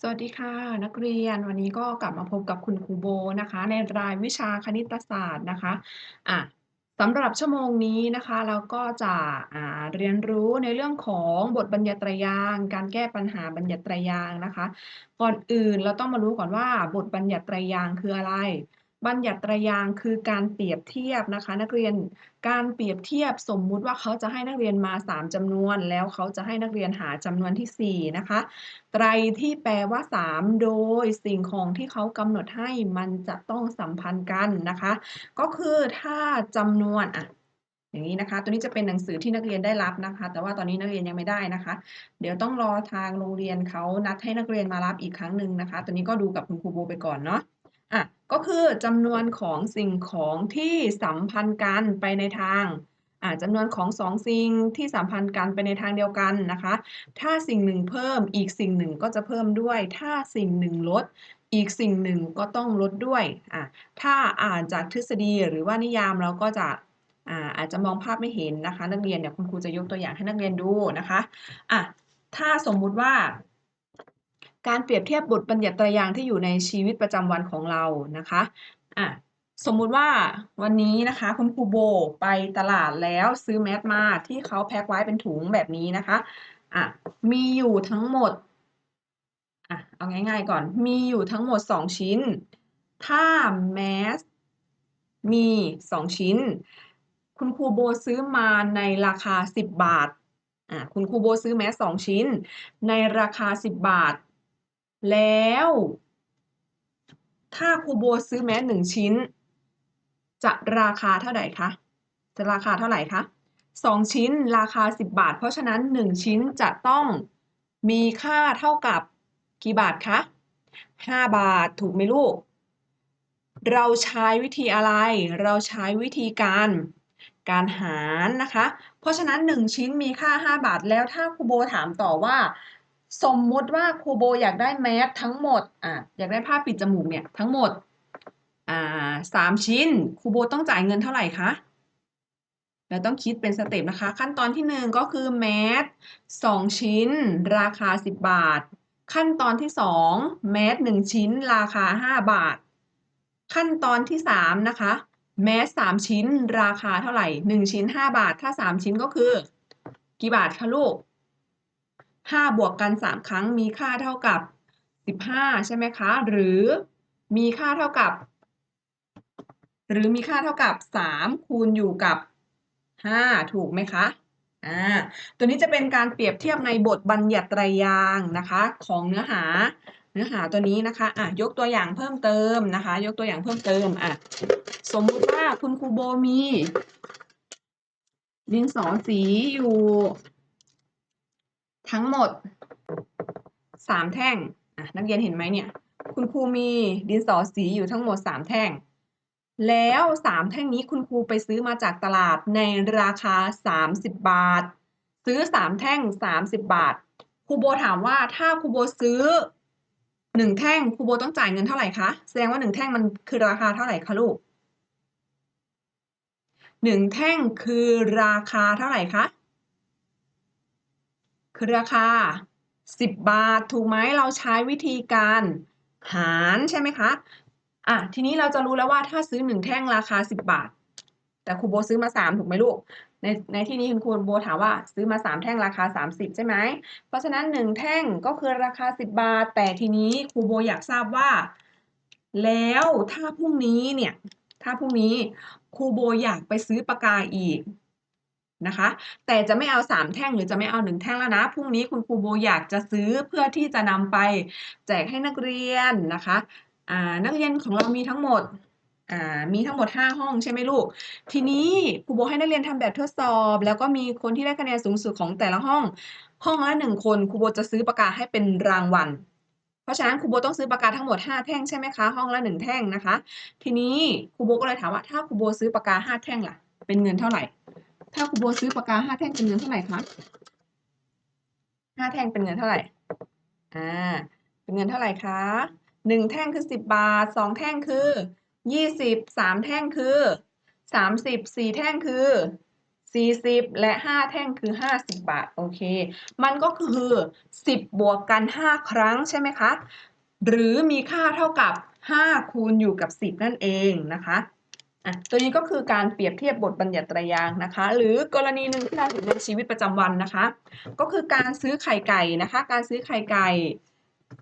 สวัสดีค่ะนักเรียน วันนี้ก็กลับมาพบกับคุณครูโบนะคะ ในรายวิชาคณิตศาสตร์นะคะอะสำหรับชั่วโมงนี้นะคะ เราก็จะอ่าเรียนรู้ในเรื่องของบทบัญญัติไตรยางค์การแก้ปัญหาบัญญัติไตรยางค์นะคะ ก่อนอื่นเราต้องมารู้ก่อนว่าบทบัญญัติไตรยางค์คืออะไร บัญญัติตรายางคือการเปรียบเทียบนะคะ นักเรียนการเปรียบเทียบสมมุติว่าเขาจะให้นักเรียนมา 3จำนวน แล้วเขาจะให้นักเรียนหาจำนวนที่ 4 นะคะ ไตรที่แปลว่า 3 โดยสิ่งของที่เขากำหนดให้มันจะต้องสัมพันธ์กันนะคะ ก็คือถ้าจำนวนอะอย่างนี้นะคะ ตัวนี้จะเป็นหนังสือที่นักเรียนได้รับนะคะ แต่ว่าตอนนี้นักเรียนยังไม่ได้นะคะ เดี๋ยวต้องรอทางโรงเรียนเขานัดให้นักเรียนมารับอีกครั้งหนึ่งนะคะ ตัวนี้ก็ดูกับคุณครูโบไปก่อนเนาะ ก็คือจำนวนของสิ่งของที่สัมพันธ์กันไปในทางจำนวนของสองสิ่งที่สัมพันธ์กันไปในทางเดียวกันนะคะ ถ้าสิ่งหนึ่งเพิ่มอีกสิ่งหนึ่งก็จะเพิ่มด้วย ถ้าสิ่งหนึ่งลดอีกสิ่งหนึ่งก็ต้องลดด้วยอะถ้าอ่านจากทฤษฎีหรือว่านิยามเราก็จะอ่าอาจจะมองภาพไม่เห็นนะคะ นักเรียนเดี๋ยคุณครูจะยกตัวอย่างให้นักเรียนดูนะคะอะถ้าสมมุติว่า การเปรียบเทียบบทบัญญัติตรยางที่อยู่ในชีวิตประจำวันของเรานะคะอะสมมุติว่าวันนี้นะคะ คุณครูโบไปตลาดแล้วซื้อแมสมาที่เขาแพ็คไว้เป็นถุงแบบนี้นะคะอะมีอยู่ทั้งหมดอะเอาง่ายๆก่อนมีอยู่ทั้งหมด 2 ชิ้น ถ้าแมสมี 2 ชิ้น คุณครูโบซื้อมาในราคา 10 บาทอะคุณครูโบซื้อแมส2ชิ้น ในราคา 10 บาท แล้ว ถ้าครูโบซื้อแมส1ชิ้น จะราคาเท่าไหร่คะ จะราคาเท่าไหร่คะ2ชิ้นราคา 10 บาท เพราะฉะนั้น 1 ชิ้นจะต้องมีค่าเท่ากับกี่บาทคะ 5 บาทถูกไหมลูก เราใช้วิธีอะไร เราใช้วิธีการการหารนะคะ เพราะฉะนั้น 1 ชิ้นมีค่า 5 บาทแล้วถ้าครูโบถามต่อว่า สมมุติว่าครูโบอยากได้แมสทั้งหมดอะอยากได้ผ้าปิดจมูกเนี่ยทั้งหมดอ่าสามชิ้นครูโบต้องจ่ายเงินเท่าไหร่คะเราต้องคิดเป็นสเต็ปนะคะ ขั้นตอนที่ 1 ก็คือแมส2ชิ้น ราคา 10 บาท ขั้นตอนที่ 2 แมส1ชิ้น ราคา 5 บาท ขั้นตอนที่ 3 นะคะ แมส3ชิ้น ราคาเท่าไหร่ 1 ชิ้น 5 บาท ถ้า 3 ชิ้นก็คือ กี่บาทคะลูก 5บวกกัน3ครั้งมีค่าเท่ากับ15ใช่ไหมคะ หรือมีค่าเท่ากับ หรือมีค่าเท่ากับ3คูณอยู่กับ5ถูกไหมคะอ่าตัวนี้จะเป็นการเปรียบเทียบในบทบัญญัติไตรยางนะคะ ของเนื้อหาเนื้อหาตัวนี้นะคะอะยกตัวอย่างเพิ่มเติมนะคะ ยกตัวอย่างเพิ่มเติมอะสมมุติว่าคุณครูโบมีดินสอสีอยู่ ทั้งหมด 3 แท่งนักเรียนเห็นไหมเนี่ย คุณครูมีดินสอสีอยู่ทั้งหมด 3 แท่ง แล้ว 3 แท่งนี้คุณครูไปซื้อมาจากตลาดในราคา 30 บาท ซื้อ 3 แท่ง 30 บาทครูโบถามว่าถ้าครูโบซื้อ 1 แท่งครูโบต้องจ่ายเงินเท่าไหร่คะ แสดงว่า 1 แท่งมันคือราคาเท่าไหร่คะลูก 1 แท่งคือราคาเท่าไหร่คะ คือราคา 10 บาท ถูกไหมเราใช้วิธีการหารใช่ไหมคะ อะ ทีนี้เราจะรู้แล้วว่าถ้าซื้อ 1 แท่งราคา 10 บาท แต่ครูโบซื้อมา 3 ถูกไหมลูก ในในที่นี้คุณครูโบถามว่าซื้อมา 3 แท่งราคา 30 ใช่ไหม เพราะฉะนั้น 1 แท่งก็คือราคา 10 บาท แต่ทีนี้ครูโบอยากทราบว่า แล้วถ้าพรุ่งนี้เนี่ย ถ้าพรุ่งนี้ครูโบอยากไปซื้อปากกาอีก นะคะ แต่จะไม่เอา 3 แท่งหรือจะไม่เอา 1 แท่งแล้วนะ พรุ่งนี้คุณครูโบอยากจะซื้อเพื่อที่จะนำไปแจกให้นักเรียนนะคะนักเรียนของเรามีทั้งหมดมีทั้งหมด 5 ห้องใช่ไหมลูก ทีนี้ครูโบให้นักเรียนทำแบบทดสอบ แล้วก็มีคนที่ได้คะแนนสูงสุดของแต่ละห้อง ห้องละ1คนครูโบจะซื้อปากกาให้เป็นรางวัล เพราะฉะนั้นครูโบต้องซื้อปากกาทั้งหมด 5 แท่งใช่ไหมคะ ห้องละ 1 แท่งนะคะ ทีนี้ครูโบก็เลยถามว่าถ้าครูโบซื้อปากกา 5 แท่งล่ะ เป็นเงินเท่าไหร่ ถ้าครูโบซื้อปากกา5แท่งเป็นเงินเท่าไหร่คะ5แท่งเป็นเงินเท่าไหร่ อ่า เป็นเงินเท่าไหร่คะ1แท่งคือ10บาท2แท่งคือ20 3แท่งคือ30 4แท่งคือ40และ5แท่งคือ50บาท โอเค มันก็คือ10บวกกัน5ครั้งใช่ไหมคะ หรือมีค่าเท่ากับ5คูณอยู่กับ10นั่นเองนะคะ อะตัวนี้ก็คือการเปรียบเทียบบทบัญญัติตรยางนะคะ หรือกรณีหนึ่งที่เราเห็นในชีวิตประจำวันนะคะ ก็คือการซื้อไข่ไก่นะคะ การซื้อไข่ไก่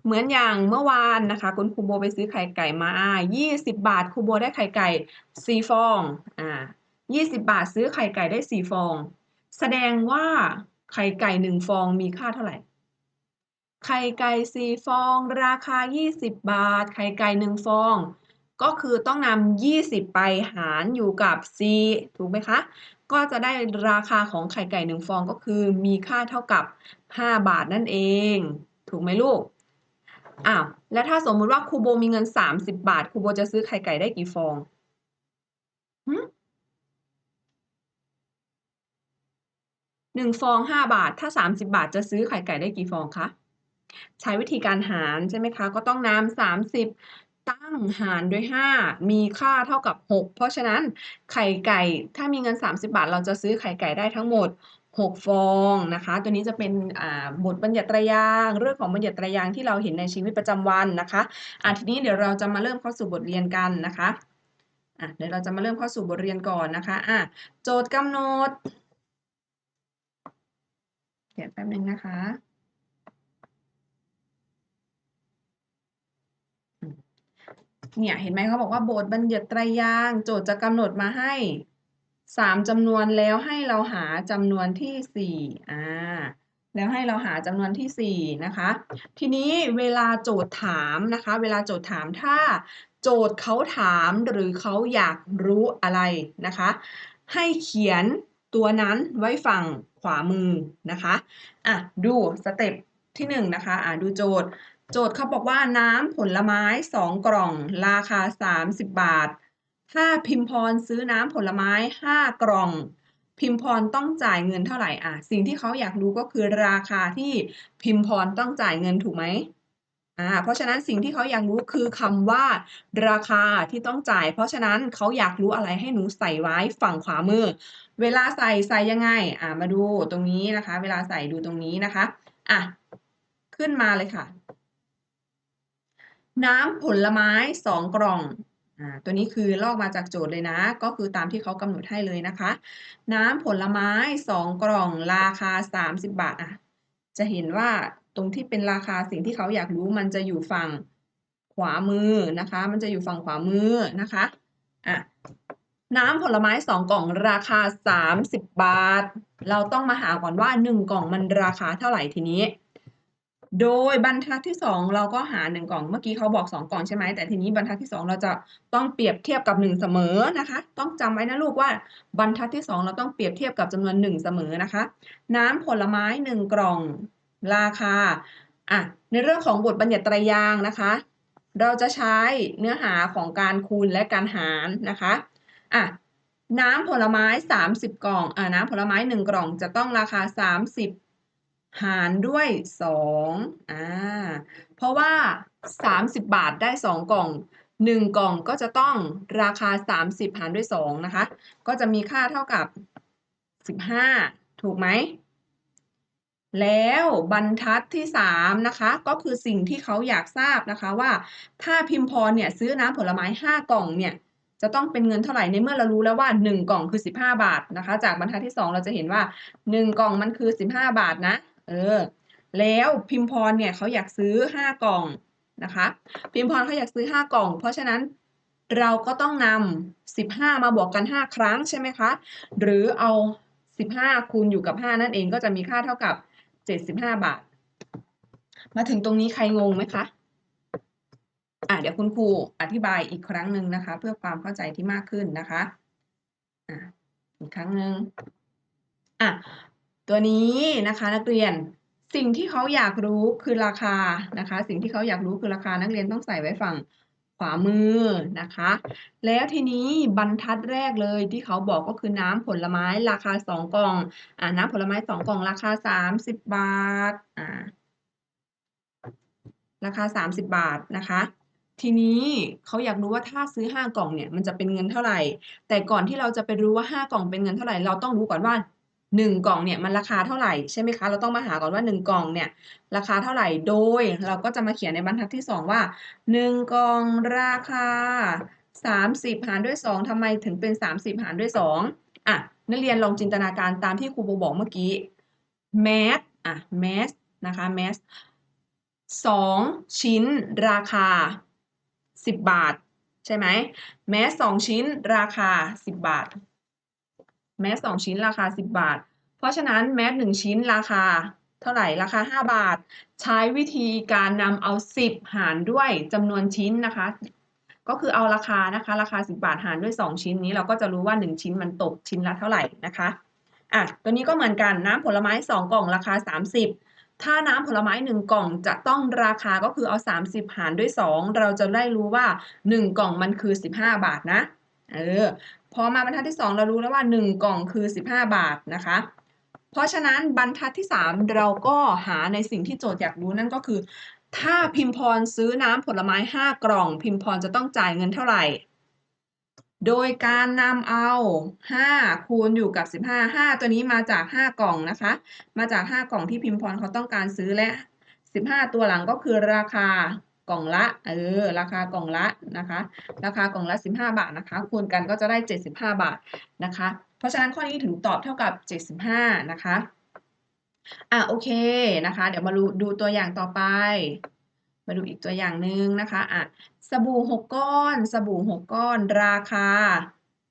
เหมือนอย่างเมื่อวานนะคะ คุณครูโบไปซื้อไข่ไก่มา 20 บาทครูโบได้ไข่ไก่ 4 ฟองอ่า20 บาทซื้อไข่ไก่ได้ 4 ฟอง แสดงว่าไข่ไก่ 1 ฟองมีค่าเท่าไหร่ ไข่ไก่ 4 ฟอง ราคา 20 บาท ไข่ไก่ 1 ฟอง ก็คือต้องนำ 20 ไปหารอยู่กับ4ถูกไหมคะ ก็จะได้ราคาของไข่ไก่1ฟองก็คือมีค่าเท่ากับ 5 บาทนั่นเอง ถูกไหมลูกอ้าวแล้วถ้าสมมุติว่าครูโบมีเงิน 30 บาทครูโบจะซื้อไข่ไก่ได้กี่ฟองหึหนึ่งฟอง5บาท ถ้า30บาทจะซื้อไข่ไก่ได้กี่ฟองคะ ใช้วิธีการหารใช่ไหมคะ ก็ต้องนำ30 ตั้งหารด้วย 5 มีค่าเท่ากับ 6 เพราะฉะนั้นไข่ไก่ถ้ามีเงิน 30 บาท เราจะซื้อไข่ไก่ได้ทั้งหมด 6 ฟองนะคะ ตัวนี้จะเป็นบทบัญญัติตรยางเรื่องของบัญญัติตรยางที่เราเห็นในชีวิตประจำวันนะคะอะทีนี้เดี๋ยวเราจะมาเริ่มเข้าสู่บทเรียนกันนะคะอะเดี๋ยวเราจะมาเริ่มเข้าสู่บทเรียนก่อนนะคะอะโจทย์กำหนดเดี๋ยวแป๊บนึงนะคะ เนี่ยเห็นไหมเขาบอกว่าบทบัญญัติไตรยางโจทย์จะกำหนดมาให้สามจำนวนแล้วให้เราหาจำนวนที่สี่อ่าแล้วให้เราหาจำนวนที่สี่นะคะ ทีนี้เวลาโจทย์ถามนะคะ เวลาโจทย์ถามถ้าโจทย์เขาถามหรือเขาอยากรู้อะไรนะคะ ให้เขียนตัวนั้นไว้ฝั่งขวามือนะคะ อะ ดูสเต็ปที่หนึ่งนะคะ อะ ดูโจทย์ โจทย์เขาบอกว่าน้ำผลไม้ 2 กล่อง ราคา 30 บาท ถ้าพิมพรซื้อน้ำผลไม้ 5 กล่อง พิมพรต้องจ่ายเงินเท่าไหร่อะสิ่งที่เขาอยากรู้ก็คือราคาที่พิมพรต้องจ่ายเงินถูกไหมอ่าเพราะฉะนั้นสิ่งที่เขาอยากรู้คือคำว่า ราคาที่ต้องจ่าย เพราะฉะนั้นเขาอยากรู้อะไรให้หนูใส่ไว้ฝั่งขวามือ เวลาใส่ใส่ยังไงอ่ามาดูตรงนี้นะคะ เวลาใส่ดูตรงนี้นะคะอะขึ้นมาเลยค่ะ น้ำผลไม้2กล่องอ่าตัวนี้คือลอกมาจากโจทย์เลยนะ ก็คือตามที่เขากำหนดให้เลยนะคะ น้ำผลไม้2กล่องราคา 30 บาทอะจะเห็นว่าตรงที่เป็นราคาสิ่งที่เขาอยากรู้มันจะอยู่ฝั่งขวามือนะคะ มันจะอยู่ฝั่งขวามือนะคะอะน้ำผลไม้2กล่องราคา 30 บาท เราต้องมาหาก่อนว่า 1 กล่องมันราคาเท่าไหร่ทีนี้ โดยบรรทัดที่ 2 เราก็หา 1 กล่อง เมื่อกี้เขาบอก 2 กล่องใช่ไหมแต่ทีนี้บรรทัดที่ 2 เราจะต้องเปรียบเทียบกับ 1 เสมอนะคะ ต้องจำไว้นะลูกว่าบรรทัดที่ 2 เราต้องเปรียบเทียบกับจำนวน 1 เสมอนะคะ น้ำผลไม้ 1 กล่องราคาอะในเรื่องของบทบัญญัติตรายางนะคะ เราจะใช้เนื้อหาของการคูณและการหารนะคะอะน้ำผลไม้ 30 กล่องอ่าน้ำผลไม้ 1 กล่องจะต้องราคา 30 หารด้วย2อ่า เพราะว่า 30 บาทได้ 2 กล่อง 1 กล่องก็จะต้องราคา 30 หารด้วย 2 นะคะ ก็จะมีค่าเท่ากับ 15 ถูกไหม แล้วบรรทัดที่ 3 นะคะ ก็คือสิ่งที่เขาอยากทราบนะคะว่า ถ้าพิมพรเนี่ยซื้อน้ำผลไม้ 5 กล่องเนี่ยจะต้องเป็นเงินเท่าไหร่ในเมื่อเรารู้แล้วว่า 1 กล่องคือ 15 บาทนะคะ จากบรรทัดที่ 2 เราจะเห็นว่า 1 กล่องมันคือ 15 บาทนะ เออ แล้วพิมพรเนี่ยเขาอยากซื้อ 5 กล่องนะคะ พิมพรเขาอยากซื้อ 5 กล่อง เพราะฉะนั้นเราก็ต้องนำ15 มาบวกกัน 5 ครั้งใช่ไหมคะ หรือเอา 15 คูณอยู่กับ 5 นั่นเองก็จะมีค่าเท่ากับ 75 บาท มาถึงตรงนี้ใครงงไหมคะ อะเดี๋ยวคุณครูอธิบายอีกครั้งหนึ่งนะคะ เพื่อความเข้าใจที่มากขึ้นนะคะ อะอีกครั้งหนึ่งอะ ตัวนี้นะคะนักเรียนสิ่งที่เขาอยากรู้คือราคานะคะ สิ่งที่เขาอยากรู้คือราคานักเรียนต้องใส่ไว้ฝั่งขวามือนะคะ แล้วทีนี้บรรทัดแรกเลยที่เขาบอกก็คือน้ำผลไม้ราคา 2 กล่องอ่าน้ำผลไม้ 2 กล่องราคา 30 บาทอ่าราคา 30 บาทนะคะทีนี้เขาอยากรู้ว่าถ้าซื้อ 5 กล่องเนี่ยมันจะเป็นเงินเท่าไหร่ แต่ก่อนที่เราจะไปรู้ว่า 5 กล่องเป็นเงินเท่าไหร่ เราต้องรู้ก่อนว่า 1กล่องเนี่ยมันราคาเท่าไหร่ใช่ไหมคะ เราต้องมาหาก่อนว่า1กล่องเนี่ยราคาเท่าไหร่ โดยเราก็จะมาเขียนในบรรทัดที่2ว่า1กล่องราคา30หารด้วย2ทำไมถึงเป็น30หารด้วย2อะนักเรียนลองจินตนาการตามที่ครูโบบอกเมื่อกี้ Math อะ Math นะคะ Math 2ชิ้นราคา10บาท ใช่ไหม Math 2ชิ้นราคา10บาท Math 2ชิ้นราคา 10 บาท เพราะฉะนั้น Math 1ชิ้นราคา เท่าไหร่ราคา 5 บาท ใช้วิธีการนำเอา 10 หารด้วยจำนวนชิ้นนะคะ ก็คือเอาราคานะคะ ราคา 10 บาทหารด้วย 2 ชิ้นนี้ เราก็จะรู้ว่า 1 ชิ้นมันตกชิ้นละเท่าไหร่นะคะอะตัวนี้ก็เหมือนกันน้ำผลไม้ 2 กล่องราคา 30ถ้าน้ำผลไม้ 1 กล่องจะต้องราคาก็คือเอา 30 หารด้วย 2 เราจะได้รู้ว่า 1 กล่องมันคือ 15 บาทนะ เออ พอมาบรรทัดที่ 2 เรารู้แล้วว่า 1 กล่องคือ 15 บาทนะคะ เพราะฉะนั้นบรรทัดที่ 3 เราก็หาในสิ่งที่โจทย์อยากรู้นั่นก็คือ ถ้าพิมพรซื้อน้ำผลไม้ 5 กล่อง พิมพรจะต้องจ่ายเงินเท่าไหร่ โดยการนำเอา 5 คูณอยู่กับ 15 5 ตัวนี้มาจาก 5 กล่องนะคะ มาจาก 5 กล่องที่พิมพรเขาต้องการซื้อและ 15 ตัวหลังก็คือราคา กล่องละเออราคากล่องละนะคะ ราคากล่องละ 15 บาทนะคะ คูณกันก็จะได้ 75 บาทนะคะ เพราะฉะนั้นข้อนี้ถึงตอบเท่ากับ 75 นะคะอะโอเคนะคะ เดี๋ยวมาดูดูตัวอย่างต่อไป มาดูอีกตัวอย่างหนึ่งนะคะอะสบู่6ก้อน สบู่6ก้อน ราคา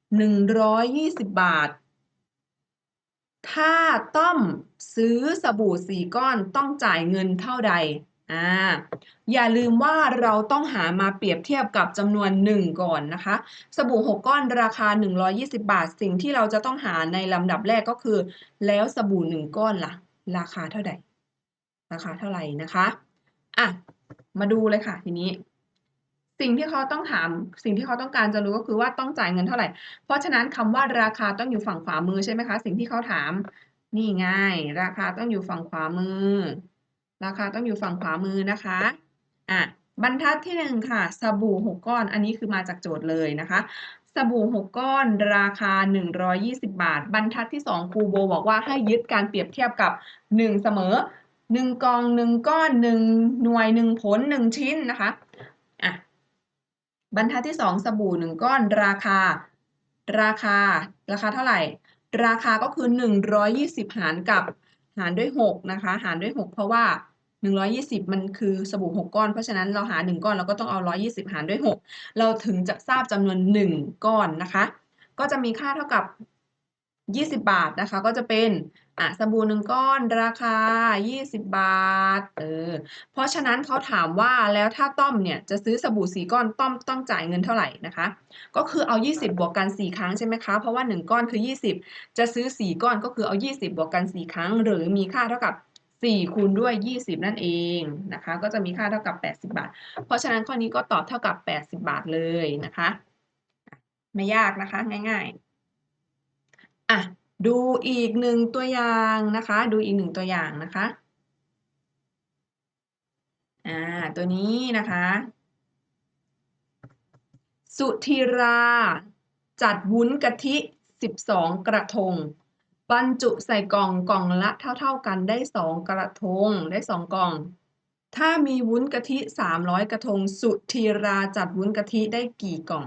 120 บาท ถ้าต้อมซื้อสบู่4ก้อนต้องจ่ายเงินเท่าใด อาอย่าลืมว่าเราต้องหามาเปรียบเทียบกับจำนวน 1 ก่อนนะคะ สบู่ 6 ก้อนราคา 120 บาท สิ่งที่เราจะต้องหาในลำดับแรกก็คือ แล้วสบู่ 1 ก้อนล่ะ ราคาเท่าใดราคาเท่าไหร่นะคะอะมาดูเลยค่ะทีนี้ สิ่งที่เขาต้องถาม สิ่งที่เขาต้องการจะรู้ก็คือว่าต้องจ่ายเงินเท่าไหร่ เพราะฉะนั้นคำว่าราคาต้องอยู่ฝั่งขวามือใช่ไหมคะ สิ่งที่เขาถาม นี่ไงราคาต้องอยู่ฝั่งขวามือ ราคาต้องอยู่ฝั่งขวามือนะคะอะบรรทัดที่ 1 ค่ะ สบู่6ก้อน อันนี้คือมาจากโจทย์เลยนะคะ สบู่6ก้อนราคา 120 บาท บรรทัดที่ 2 ครูโบบอกว่าให้ยึดการเปรียบเทียบกับ 1 เสมอ 1กล่อง 1 ก้อน 1 หน่วย 1 ผล 1 ชิ้นนะคะอะบรรทัดที่ 2 สบู่ 1 ก้อนราคา ราคา ราคาเท่าไหร่ ราคาก็คือ 120 หารกับหารด้วย 6 นะคะ หารด้วย 6 เพราะว่า 120มันคือสบู่6ก้อน เพราะฉะนั้นเราหา1ก้อนเราก็ต้องเอา120หารด้วย6เราถึงจะทราบจำนวน1ก้อนนะคะ ก็จะมีค่าเท่ากับ20บาทนะคะ ก็จะเป็นอ่าสบู่1ก้อนราคา20บบาทเออเพราะฉะนั้นเขาถามว่าแล้วถ้าต้อมเนี่ยจะซื้อสบู่4ก้อนต้อมต้องจ่ายเงินเท่าไหร่นะคะ ก็คือเอา20บบวกกัน4ครั้งใช่ไหมคะเพราะว่า1ก้อนคือ20จะซื้อ4ก้อนก็คือเอา20บบวกกัน4ครั้ง หรือมีค่าเท่ากับ 4คูณด้วย 20 นั่นเองนะคะ ก็จะมีค่าเท่ากับ 80 บาท เพราะฉะนั้นข้อนี้ก็ตอบเท่ากับ 80 บาทเลยนะคะ ไม่ยากนะคะง่ายๆอะดูอีก1ตัวอย่างนะคะ ดูอีก1ตัวอย่างนะคะอ่าตัวนี้นะคะ สุธีรา จัดวุ้นกะทิ 12 กระทง บรรจุใส่กล่องกล่องละเท่า ๆกันได้ 2 กระทงได้ 2 กล่อง ถ้ามีวุ้นกะทิ 300 กระทง สุธีราจัดวุ้นกะทิได้กี่กล่อง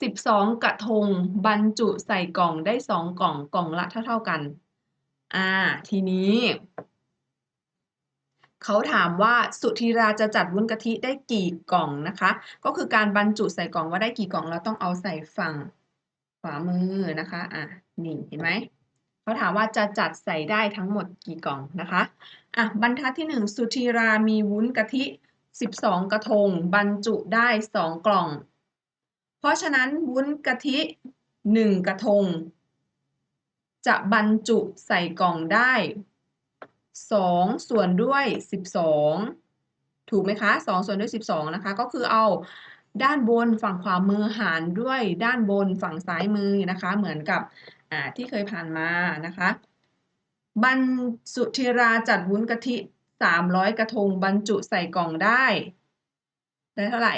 12 กระทง บรรจุใส่กล่องได้ 2 กล่องกล่องละเท่า ๆกัน อ่า ทีนี้ เขาถามว่าสุธีราจะจัดวุ้นกะทิได้กี่กล่องนะคะ ก็คือการบรรจุใส่กล่องว่าได้กี่กล่องเราต้องเอาใส่ฝั่ง ขวามือนะคะอ่านี่เห็นไหมเขาถามว่าจะจัดใส่ได้ทั้งหมดกี่กล่องนะคะอะบรรทัดที่ 1 สุธีรามีวุ้นกะทิ 12 กระทง บรรจุได้ 2 กล่อง เพราะฉะนั้นวุ้นกะทิ 1 กระทง จะบรรจุใส่กล่องได้ 2 ส่วนด้วย 12 ถูกไหมคะ 2 ส่วนด้วย 12 นะคะ ก็คือเอา ด้านบนฝั่งขวามือหารด้วยด้านบนฝั่งซ้ายมือนะคะ เหมือนกับที่เคยผ่านมานะคะ บรรสุธีราจัดวุ้นกะทิ 300 กระทงบรรจุใส่กล่องได้ ได้เท่าไหร่?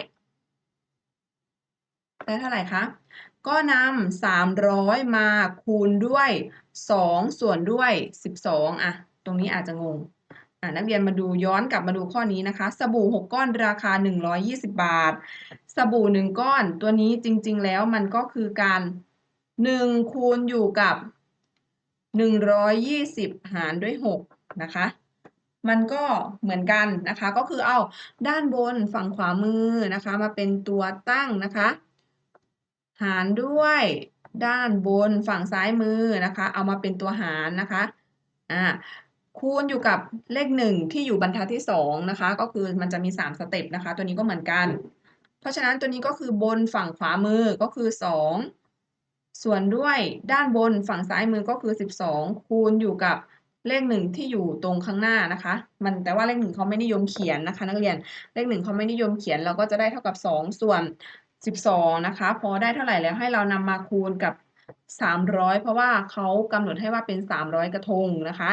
ได้เท่าไหร่คะ?ก็นำ300 มาคูณด้วย 2 ส่วนด้วย 12อะตรงนี้อาจจะงง นักเรียนมาดูย้อนกลับมาดูข้อนี้นะคะ สบู่ 6 ก้อนราคา 120 บาท สบู่ 1 ก้อนตัวนี้จริง ๆ แล้วมันก็คือการ 1 คูณอยู่กับ 120 หารด้วย 6 นะคะ มันก็เหมือนกันนะคะ ก็คือเอาด้านบนฝั่งขวามือนะคะ มาเป็นตัวตั้งนะคะ หารด้วยด้านบนฝั่งซ้ายมือนะคะ เอามาเป็นตัวหารนะคะอ่า คูณอยู่กับเลข1ที่อยู่บรรทัดที่2นะคะ ก็คือมันจะมี3สเต็ปนะคะ ตัวนี้ก็เหมือนกัน เพราะฉะนั้นตัวนี้ก็คือบนฝั่งขวามือก็คือ2ส่วนด้วยด้านบนฝั่งซ้ายมือก็คือ 12 คูณอยู่กับเลข1ที่อยู่ตรงข้างหน้านะคะ มันแต่ว่าเลข1เขาไม่นิยมเขียนนะคะ นักเรียนเลข1เขาไม่นิยมเขียนเราก็จะได้เท่ากับ 2 ส่วน 12 นะคะ พอได้เท่าไหร่แล้วให้เรานำมาคูณกับ 300 เพราะว่าเขากำหนดให้ว่าเป็น 300 กระทงนะคะ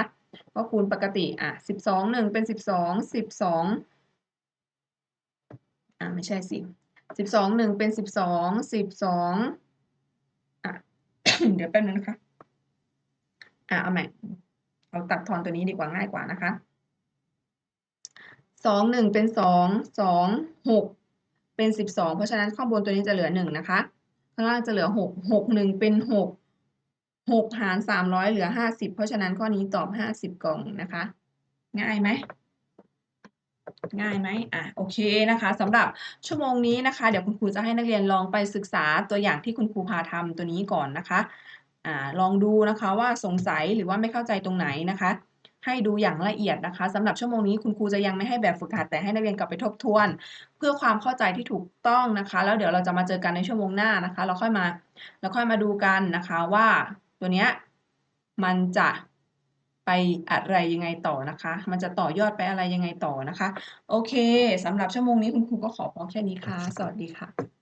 ก็คูณปกติอ่า12 1เป็น12 12อ่าไม่ใช่สิ12 1เป็น12 12อ่าเดี๋ยวแป๊บนึงนะคะอ่าเอาใหม่เอาตัดทอนตัวนี้ดีกว่าง่ายกว่านะคะ2 1เป็น2 2 6เป็น12เพราะฉะนั้นข้างบนตัวนี้จะเหลือ1นะคะ ข้างล่างจะเหลือ6 6 1เป็น6 6 หกหาร300เหลือ50เพราะฉะนั้นข้อนี้ตอบ50กล่องนะคะ ง่ายไหม?ง่ายไหม?อ่าโอเคนะคะสำหรับชั่วโมงนี้นะคะ เดี๋ยวคุณครูจะให้นักเรียนลองไปศึกษาตัวอย่างที่คุณครูพาทำตัวนี้ก่อนนะคะอ่าลองดูนะคะว่าสงสัยหรือว่าไม่เข้าใจตรงไหนนะคะ ให้ดูอย่างละเอียดนะคะสำหรับชั่วโมงนี้คุณครูจะยังไม่ให้แบบฝึกหัดแต่ให้นักเรียนกลับไปทบทวน เพื่อความเข้าใจที่ถูกต้องนะคะ แล้วเดี๋ยวเราจะมาเจอกันในชั่วโมงหน้านะคะ เราค่อยมาเราค่อยมาดูกันนะคะว่า ตัวเนี้ยมันจะไปอะไรยังไงต่อนะคะ มันจะต่อยอดไปอะไรยังไงต่อนะคะ โอเคสำหรับชั่วโมงนี้คุณครูก็ขอพอแค่นี้ค่ะ สวัสดีค่ะ